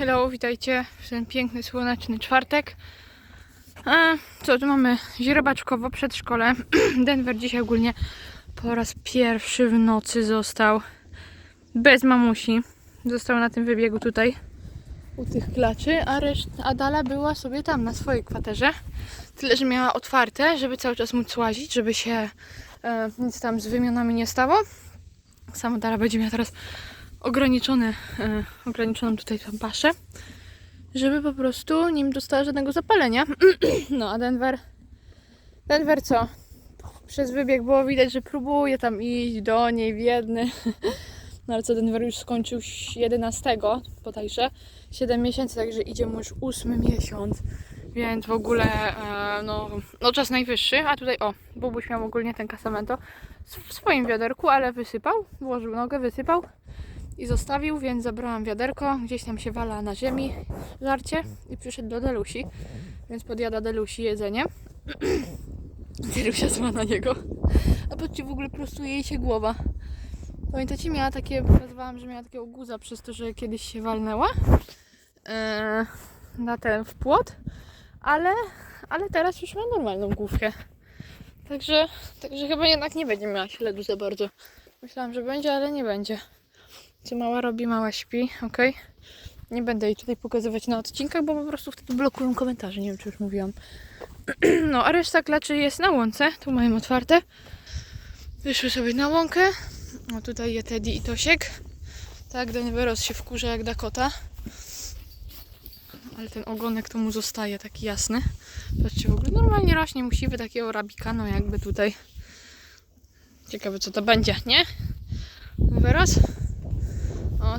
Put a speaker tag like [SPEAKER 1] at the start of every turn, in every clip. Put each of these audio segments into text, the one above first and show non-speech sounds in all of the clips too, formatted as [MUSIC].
[SPEAKER 1] hello, witajcie w ten piękny, słoneczny czwartek. A, co, tu mamy źrebaczkowo przedszkole. [CLEARS THROAT] Denver dzisiaj ogólnie po raz pierwszy w nocy został bez mamusi. Został na tym wybiegu tutaj u tych klaczy, a reszta Adala była sobie tam na swojej kwaterze. Tyle, że miała otwarte, żeby cały czas móc łazić, żeby się e, nic tam z wymionami nie stało. Sama Dara będzie miała teraz ograniczone, e, ograniczoną tutaj tą paszę, żeby po prostu nie dostała żadnego zapalenia. [CLEARS THROAT] No a Denver, Denver co? Przez wybieg było widać, że próbuje tam iść do niej biedny. [LAUGHS] No ale co Denver już skończył 11 bodajże, 7 miesięcy, także idzie mu już 8 miesiąc. Więc w ogóle e, no, no czas najwyższy, a tutaj o, Bubuś miał ogólnie ten kasamento w swoim wiaderku, ale wysypał, włożył nogę, wysypał i zostawił, więc zabrałam wiaderko, gdzieś tam się wala na ziemi żarcie i przyszedł do Delusi, więc podjada Delusi jedzenie. [CLEARS THROAT] Delusia zła na niego. A patrzcie, w ogóle prostuje jej się głowa. Pamiętacie, miała takie, pokazywałam, że miała takiego guza przez to, że kiedyś się walnęła eee, na ten w płot, ale, ale teraz już ma normalną główkę. Także, także chyba jednak nie będzie miała śladu za bardzo. Myślałam, że będzie, ale nie będzie. Co mała robi, mała śpi, ok? Nie będę jej tutaj pokazywać na odcinkach, bo po prostu wtedy blokują komentarze, nie wiem czy już mówiłam. [CLEARS THROAT] No, a reszta klaczy jest na łące, tu mają otwarte. Wyszły sobie na łąkę. O, tutaj je Teddy i Tosiek. Tak, Denveros się wkurza jak Dakota. Ale ten ogonek to mu zostaje taki jasny. Patrzcie, w ogóle normalnie rośnie mu siwy takiego rabikano jakby tutaj. Ciekawe co to będzie, nie? Denveros?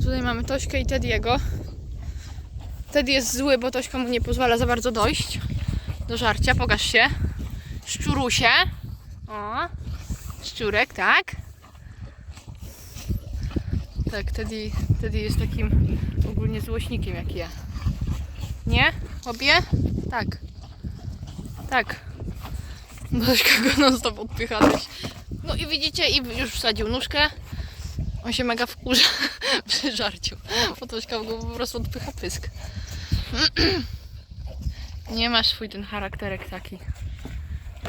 [SPEAKER 1] Tutaj mamy Tośkę i Tediego. Teddy jest zły, bo Tośka mu nie pozwala za bardzo dojść do żarcia. Pokaż się. Szczurusie. O, szczurek, tak? Tak, Teddy, Teddy jest takim ogólnie złośnikiem jak ja. Nie? Obie? Tak. Tak. Tośka go non stop odpycha. No i widzicie, i już wsadził nóżkę. On się mega wkurza [LAUGHS] przy żarciu. Bo go po prostu odpycha pysk. [CLEARS THROAT] Nie masz swój ten charakterek taki.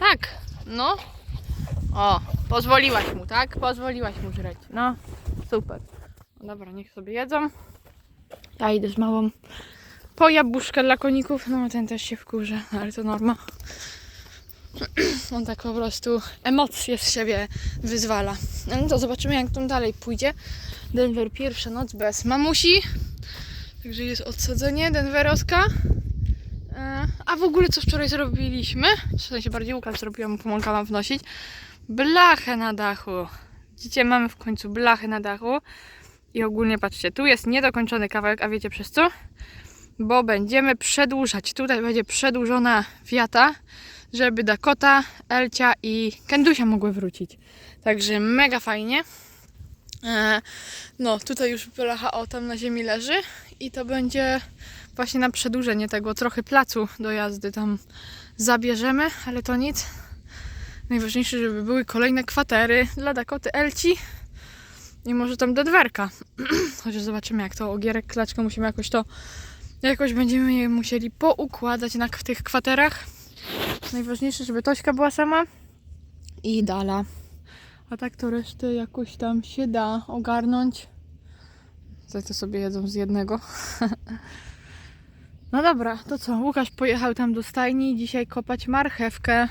[SPEAKER 1] Tak, no. O, pozwoliłaś mu, tak? Pozwoliłaś mu żreć. No, super. No Dobra, niech sobie jedzą. Ja idę z małą po jabłuszkę dla koników. No, ten też się wkurza, ale to norma. [CLEARS THROAT] On tak po prostu emocje z siebie wyzwala. No to zobaczymy, jak to dalej pójdzie. Denver pierwsza noc bez mamusi. Także jest odsadzenie Denverowska. E, A w ogóle co wczoraj zrobiliśmy? W sensie bardziej Łukasz zrobiła, mu pomagałam wnosić. Blachę na dachu. Widzicie, mamy w końcu blachę na dachu. I ogólnie patrzcie, tu jest niedokończony kawałek, a wiecie przez co? Bo będziemy przedłużać. Tutaj będzie przedłużona wiata, żeby Dakota, Elcia i Kendusia mogły wrócić. Także mega fajnie. E, No, tutaj już blacha o tam na ziemi leży i to będzie właśnie na przedłużenie tego trochę placu do jazdy tam zabierzemy, ale to nic. Najważniejsze, żeby były kolejne kwatery dla Dakoty Elci i może tam Denverka. [CLEARS THROAT] Chociaż zobaczymy jak to ogierek, klaczkę musimy jakoś to jakoś będziemy je musieli poukładać na w tych kwaterach. Najważniejsze, żeby Tośka była sama i Dala. A tak to resztę jakoś tam się da ogarnąć. Za to sobie jedzą z jednego. [LAUGHS] No dobra, to co? Łukasz pojechał tam do stajni dzisiaj kopać marchewkę.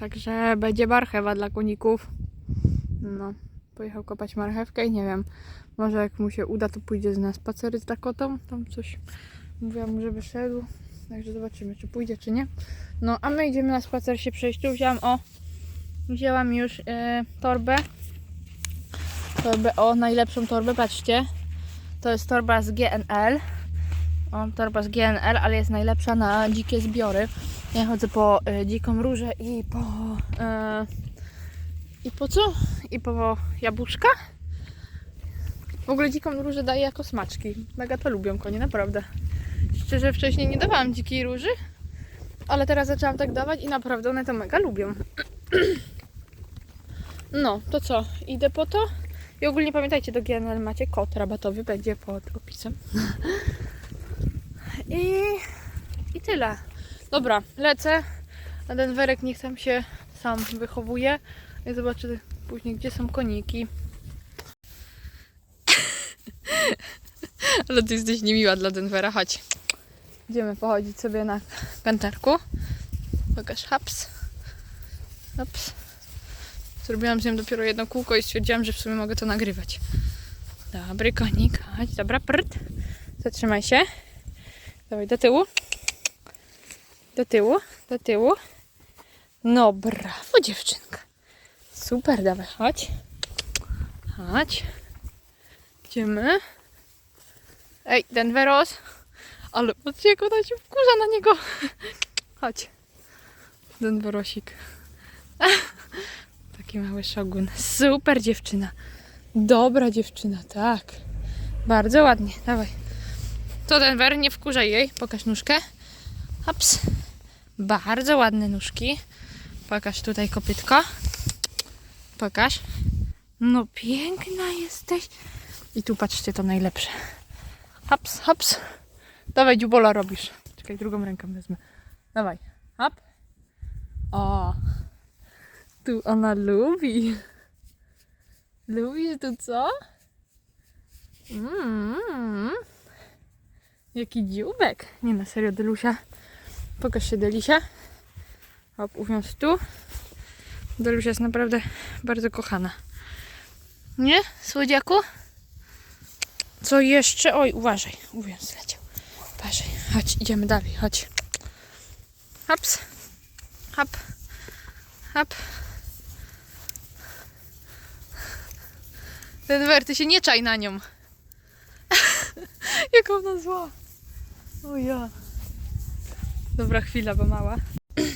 [SPEAKER 1] Także będzie marchewa dla koników. No, pojechał kopać marchewkę i nie wiem, może jak mu się uda, to pójdzie z nas spacery z Dakotą. Tam coś mówiłam żeby szedł. Także zobaczymy, czy pójdzie, czy nie. No, a my idziemy na spacer się przejść. Tu wziąłam, o, wzięłam już e, torbę. Torbę, o, najlepszą torbę, patrzcie. To jest torba z GNL. O, torba z GNL, ale jest najlepsza na dzikie zbiory. Ja chodzę po e, dziką różę i po... E, I po co? I po jabłuszka. W ogóle dziką różę daję jako smaczki. Mega to lubią konie, naprawdę. Szczerze, wcześniej nie dawałam dzikiej róży, ale teraz zaczęłam tak dawać i naprawdę one to mega lubią. [CLEARS THROAT] No, to co? Idę po to. I ogólnie pamiętajcie, do GNL macie kod rabatowy, będzie pod opisem. [LAUGHS] I, i tyle. Dobra, lecę. A Denwerek niech tam się sam wychowuje. I zobaczę później, gdzie są koniki. [LAUGHS] Ale ty jesteś niemiła dla Denwera, chodź. Idziemy pochodzić sobie na kantarku. Pokaż, haps. Haps. Zrobiłam z nią dopiero jedno kółko i stwierdziłam, że w sumie mogę to nagrywać. Dobry konik, chodź, dobra, prt. Zatrzymaj się. Dawaj, do tyłu. Do tyłu, do tyłu. No brawo dziewczynka. Super, dawaj, chodź. Chodź. Idziemy. Ej, Denveros. Ale patrzcie, jak ona się wkurza na niego. [LAUGHS] Chodź. Denverosik. [LAUGHS] Taki mały szogun. Super dziewczyna. Dobra dziewczyna, tak. Bardzo ładnie, dawaj. To Denver, nie wkurzaj jej. Pokaż nóżkę. Hops. Bardzo ładne nóżki. Pokaż tutaj kopytko. Pokaż. No piękna jesteś. I tu patrzcie, to najlepsze. Hops, hops. Dawaj, dziubola robisz. Czekaj, drugą ręką wezmę. Dawaj. Hop. O. Tu ona lubi. Lubisz tu co? Mm. Jaki dziubek. Nie na serio, Delusia. Pokaż się, Delisia. Hop, uwiąz tu. Delusia jest naprawdę bardzo kochana. Nie, słodziaku? Co jeszcze? Oj, uważaj. Uwiąz leciał. Uważaj. Chodź, idziemy dalej, chodź. Hops. Hop. Hop. Denver, ty się nie czaj na nią. [LAUGHS] Jak ona zła. O ja. Dobra chwila, bo mała. [CLEARS THROAT]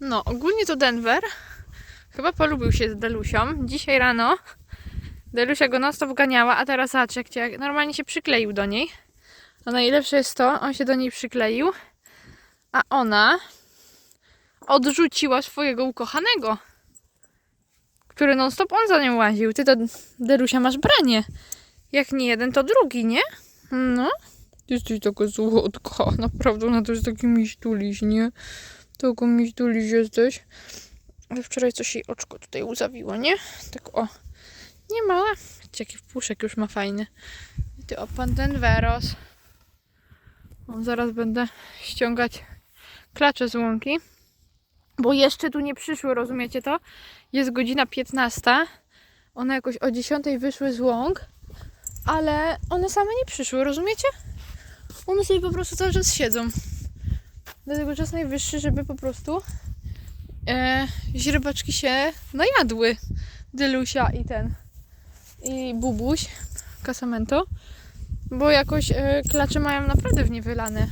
[SPEAKER 1] No, ogólnie to Denver chyba polubił się z Delusią. Dzisiaj rano Delusia go non ganiała, a teraz zobacz, jak normalnie się przykleił do niej. A najlepsze jest to, on się do niej przykleił, a ona odrzuciła swojego ukochanego, który non stop on za nią łaził. Ty to, Delusia, masz branie. Jak nie jeden, to drugi, nie? No. Jesteś taka słodka. Naprawdę, ona to jest taki miśtuliś, nie? Tylko miśtuliś jesteś. Ale wczoraj coś jej oczko tutaj uzawiło, nie? Tak o. Nie mała. Jaki wpuszek już ma fajny. I ty o pan ten Veros. Zaraz będę ściągać klacze z łąki. Bo jeszcze tu nie przyszły, rozumiecie to? Jest godzina 15. One jakoś o 10 wyszły z łąk. Ale one same nie przyszły, rozumiecie? One sobie po prostu cały czas siedzą. Dlatego czas najwyższy, żeby po prostu e, źrebaczki się najadły. Delusia i ten. I Bubuś, Casamento. Bo jakoś e, klacze mają naprawdę w nie wylane.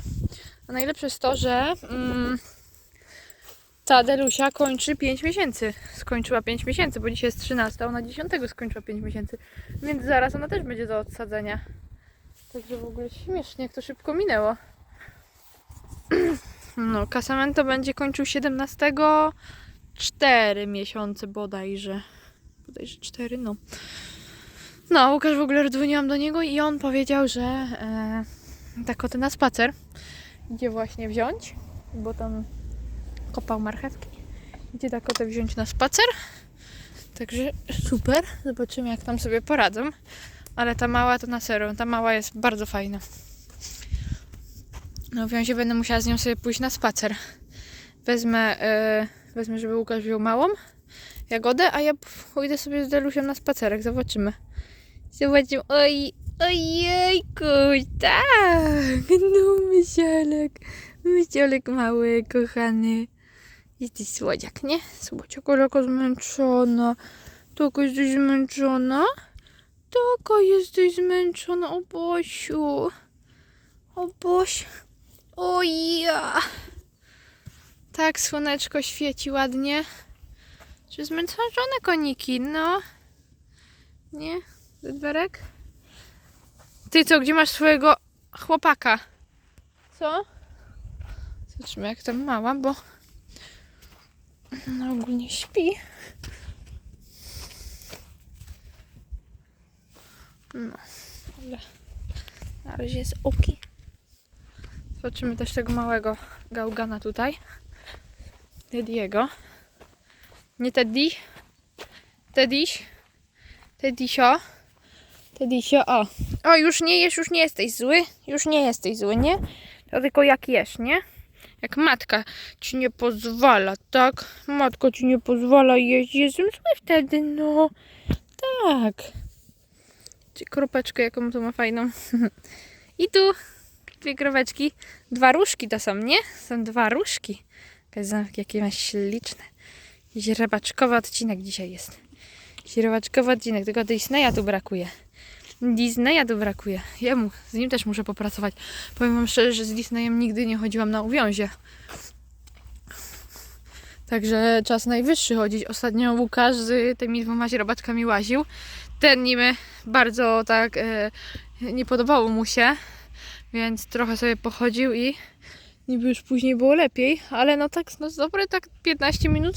[SPEAKER 1] A najlepsze jest to, że mm, ta Delusia kończy 5 miesięcy. Skończyła 5 miesięcy, bo dzisiaj jest 13, a ona 10 skończyła 5 miesięcy. Więc zaraz ona też będzie do odsadzenia. Także w ogóle śmiesznie, jak to szybko minęło. [CLEARS THROAT] No, Casamento będzie kończył 17 4 miesiące bodajże. Bodajże 4, no. No, Łukasz w ogóle dzwoniłam do niego i on powiedział, że e, takotę na spacer idzie właśnie wziąć, bo tam kopał marchewki. Idzie takotę wziąć na spacer. Także super. Zobaczymy, jak tam sobie poradzą. Ale ta mała to na serio. Ta mała jest bardzo fajna. No wiem, że będę musiała z nią sobie pójść na spacer. Wezmę, e, wezmę, żeby Łukasz wziął małą jagodę, a ja pójdę sobie z Delusiem na spacerek. Zobaczymy. Zobaczymy. Oj, ojejku, tak. No, mysiolek. Mysiolek mały, kochany. Jesteś słodziak, nie? Słodziak, jaka zmęczona. Taka jesteś zmęczona? Taka jesteś zmęczona, o Bosiu. O ja. Tak, słoneczko świeci ładnie. Czy zmęczone koniki, no? Nie? Zedberek? Ty co, gdzie masz swojego chłopaka? Co? Zobaczmy jak tam mała, bo no ogólnie śpi. No, ale na razie jest oki. Zobaczymy też tego małego gałgana tutaj. Teddy'ego. Nie Teddy. Teddyś. Teddysio. Teddysio, o. O, już nie jesz, już nie jesteś zły. Już nie jesteś zły, nie? To tylko jak jesz, nie? Jak matka ci nie pozwala, tak? Matka ci nie pozwala jeść, jestem zły wtedy, no. Tak. Czy kropeczkę, jaką to ma fajną. [LAUGHS] I tu dwie kroweczki. Dwa różki to są, nie? Są dwa różki. Jakie masz śliczne. Źrebaczkowy odcinek dzisiaj jest. Źrebaczkowy odcinek, tylko Disneya tu brakuje. Disneya tu brakuje. Jemu, z nim też muszę popracować. Powiem wam szczerze, że z Disneyem nigdy nie chodziłam na uwiązie. Także czas najwyższy chodzić. Ostatnio Łukasz z tymi dwoma źrebaczkami łaził. Ten niby bardzo tak e, nie podobało mu się, więc trochę sobie pochodził i niby już później było lepiej, ale no tak, no dobre tak 15 minut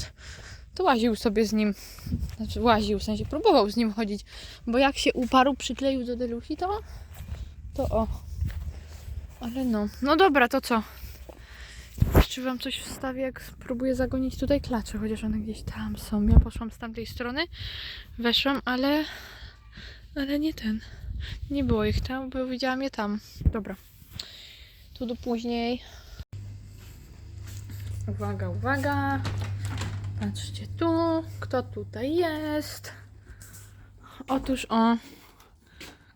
[SPEAKER 1] to łaził sobie z nim. Znaczy łaził, w sensie próbował z nim chodzić, bo jak się uparł, przykleił do Delusi, to to o. Ale no, no dobra, to co? Jeszcze wam coś wstawię, jak spróbuję zagonić tutaj klacze, chociaż one gdzieś tam są. Ja poszłam z tamtej strony, weszłam, ale ale nie ten. Nie było ich tam, bo widziałam je tam. Dobra. Tu do później. Uwaga, uwaga. Patrzcie tu, kto tutaj jest. Otóż o.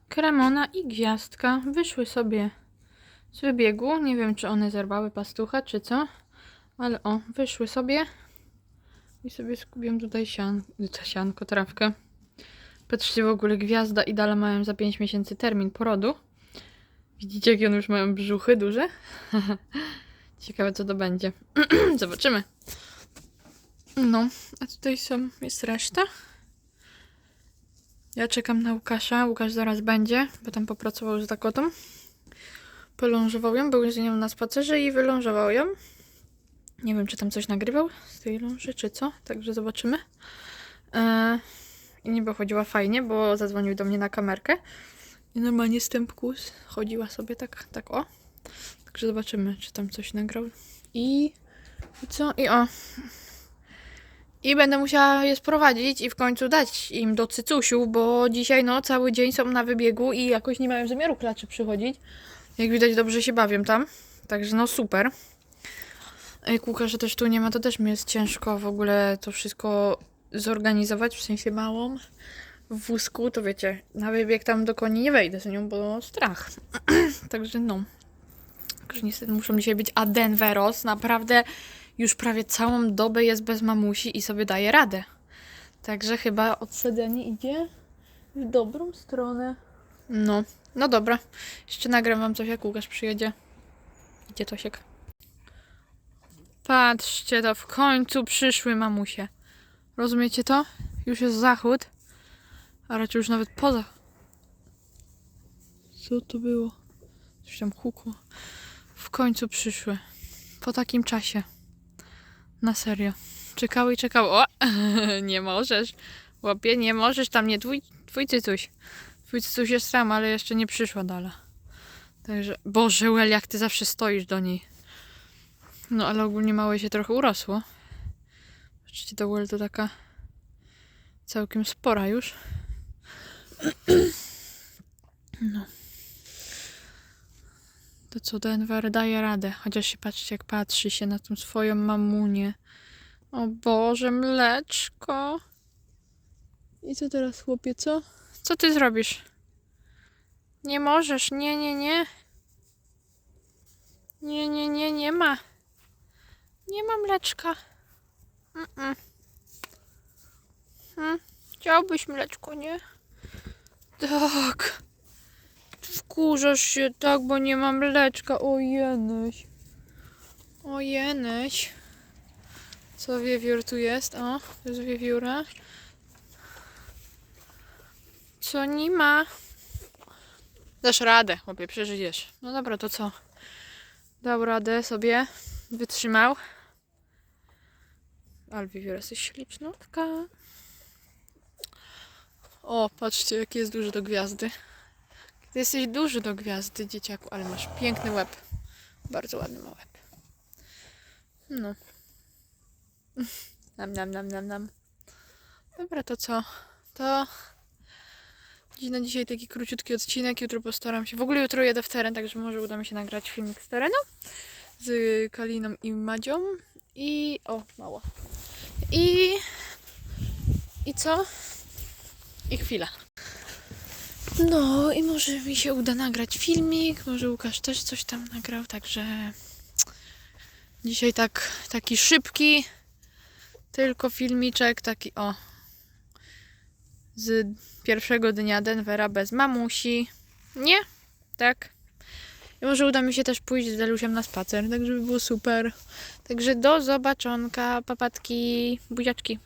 [SPEAKER 1] Kremona i Gwiazdka wyszły sobie z wybiegu. Nie wiem, czy one zerwały pastucha, czy co. Ale o, wyszły sobie. I sobie skubią tutaj sian, sianko, trawkę. Patrzcie w ogóle, Gwiazda i Dala mają za 5 miesięcy termin porodu. Widzicie, jakie one już mają brzuchy duże? [LAUGHS] Ciekawe, co to będzie. [CLEARS THROAT] Zobaczymy. No, a tutaj są, jest reszta. Ja czekam na Łukasza. Łukasz zaraz będzie, bo tam popracował z Dakotą. Polążował ją, był z nią na spacerze i wylążował ją. Nie wiem, czy tam coś nagrywał z tej ląży, czy co. Także zobaczymy. Eee, I niby chodziła fajnie, bo zadzwonił do mnie na kamerkę. I normalnie z tempkus chodziła sobie tak, tak o. Także zobaczymy, czy tam coś nagrał. I, i co? I o. I będę musiała je sprowadzić i w końcu dać im do cycusiu, bo dzisiaj no cały dzień są na wybiegu i jakoś nie mają zamiaru klaczy przychodzić. Jak widać dobrze się bawią tam. Także no super. Jak Łukasza też tu nie ma, to też mi jest ciężko w ogóle to wszystko zorganizować, w sensie małą. W wózku, to wiecie, na wybieg tam do koni nie wejdę z nią, bo strach. [CLEARS THROAT] Także no. Także niestety muszą dzisiaj być a Denveros. Naprawdę już prawie całą dobę jest bez mamusi i sobie daje radę. Także chyba odsadzenie idzie w dobrą stronę. No, no dobra. Jeszcze nagram wam coś, jak Łukasz przyjedzie. Idzie Tosiek. Patrzcie, to w końcu przyszły mamusie. Rozumiecie to? Już jest zachód, a raczej już nawet poza. Co to było? Coś tam hukło. W końcu przyszły. Po takim czasie. Na serio. Czekały i czekały. O! [LAUGHS] nie możesz. Łopie, nie możesz. Tam nie twój, twój cycuś. Twój cycuś jest tam, ale jeszcze nie przyszła dala. Także, Boże, Well, jak ty zawsze stoisz do niej. No, ale ogólnie małe się trochę urosło. Patrzcie, to Well to taka całkiem spora już. [CLEARS THROAT] No. To co Denver daje radę. Chociaż się patrzcie, jak patrzy się na tą swoją mamunię. O Boże, mleczko. I co teraz, chłopie, co? Co ty zrobisz? Nie możesz, nie, nie, nie. Nie, nie, nie, nie ma. Nie ma mleczka. Mm-mm. Hmm? Chciałbyś mleczko, nie? Tak. Wkurzasz się tak, bo nie mam mleczka. O jenyś. O jenyś. Co wiewiór tu jest? O, to jest wiewióra. Co nie ma? Dasz radę, chłopie, przeżyjesz. No dobra, to co? Dał radę sobie. Wytrzymał. Ale wiewióra jesteś ślicznotka. O, patrzcie, jaki jest duży do gwiazdy. Ty jesteś duży do gwiazdy, dzieciaku, ale masz piękny łeb. Bardzo ładny ma łeb. No. Nam, nam, nam, nam, nam. Dobra, to co? To na dzisiaj taki króciutki odcinek. Jutro postaram się. W ogóle jutro jedę w teren, także może uda mi się nagrać filmik z terenu z Kaliną i Madzią. I. O, mało. I. I co? I chwila. No i może mi się uda nagrać filmik, może Łukasz też coś tam nagrał, także dzisiaj tak taki szybki, tylko filmiczek, taki o z pierwszego dnia Denvera bez mamusi. Nie? Tak. I może uda mi się też pójść z Delusiem na spacer, tak żeby było super. Także do zobaczonka, papatki, buziaczki.